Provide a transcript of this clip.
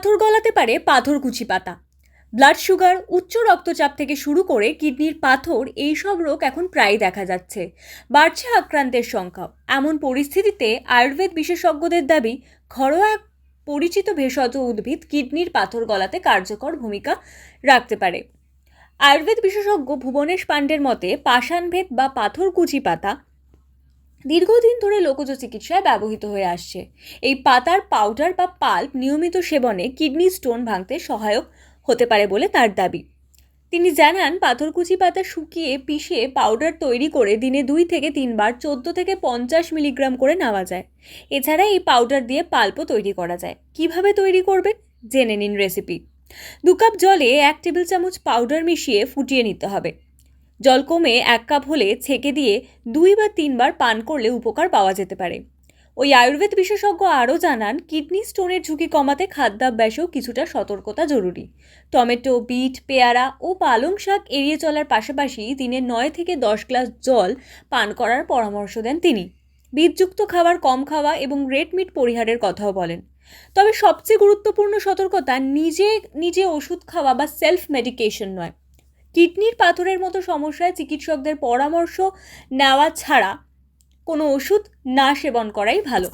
পাথর গলাতে পারে পাথরকুচি পাতা। ব্লাড সুগার, উচ্চ রক্তচাপ থেকে শুরু করে কিডনির পাথর এই সব রোগ এখন প্রায় দেখা যাচ্ছে। বাড়ছে আক্রান্তের সংখ্যাও। এমন পরিস্থিতিতে আয়ুর্বেদ বিশেষজ্ঞদের দাবি, ঘরোয়া এক পরিচিত ভেষজ উদ্ভিদ কিডনির পাথর গলাতে কার্যকর ভূমিকা রাখতে পারে। আয়ুর্বেদ বিশেষজ্ঞ ভুবনেশ পাণ্ডের মতে, পাষাণভেদ বা পাথরকুচি পাতা দীর্ঘদিন ধরে লোকজ চিকিৎসায় ব্যবহৃত হয়ে আসছে। এই পাতার পাউডার বা পাল্প নিয়মিত সেবনে কিডনি স্টোন ভাঙতে সহায়ক হতে পারে বলে তার দাবি। তিনি জানান, পাথরকুচি পাতা শুকিয়ে পিষে পাউডার তৈরি করে দিনে দুই থেকে তিনবার চোদ্দ থেকে পঞ্চাশ মিলিগ্রাম করে নেওয়া যায়। এছাড়া এই পাউডার দিয়ে পাল্পও তৈরি করা যায়। কীভাবে তৈরি করবেন? জেনে নিন রেসিপি দু কাপ জলে এক টেবিল চামচ পাউডার মিশিয়ে ফুটিয়ে নিতে হবে। জল কমে এক কাপ হলে ছেঁকে দিয়ে দুই বা তিনবার পান করলে উপকার পাওয়া যেতে পারে। ওই আয়ুর্বেদ বিশেষজ্ঞ আরও জানান, কিডনি স্টোনের ঝুঁকি কমাতে খাদ্যাভ্যাসেও কিছুটা সতর্কতা জরুরি। টমেটো, বিট, পেয়ারা ও পালং শাক এড়িয়ে চলার পাশাপাশি দিনে নয় থেকে দশ গ্লাস জল পান করার পরামর্শ দেন তিনি। বিটযুক্ত খাবার কম খাওয়া এবং রেড মিট পরিহারের কথাও বলেন। তবে সবচেয়ে গুরুত্বপূর্ণ সতর্কতা নিজে নিজে ওষুধ খাওয়া বা সেলফ মেডিকেশন নয়। কিডনির পাথরের মতো সমস্যায় চিকিৎসকদের পরামর্শ নেওয়া ছাড়া কোনো ওষুধ না সেবন করাই ভালো।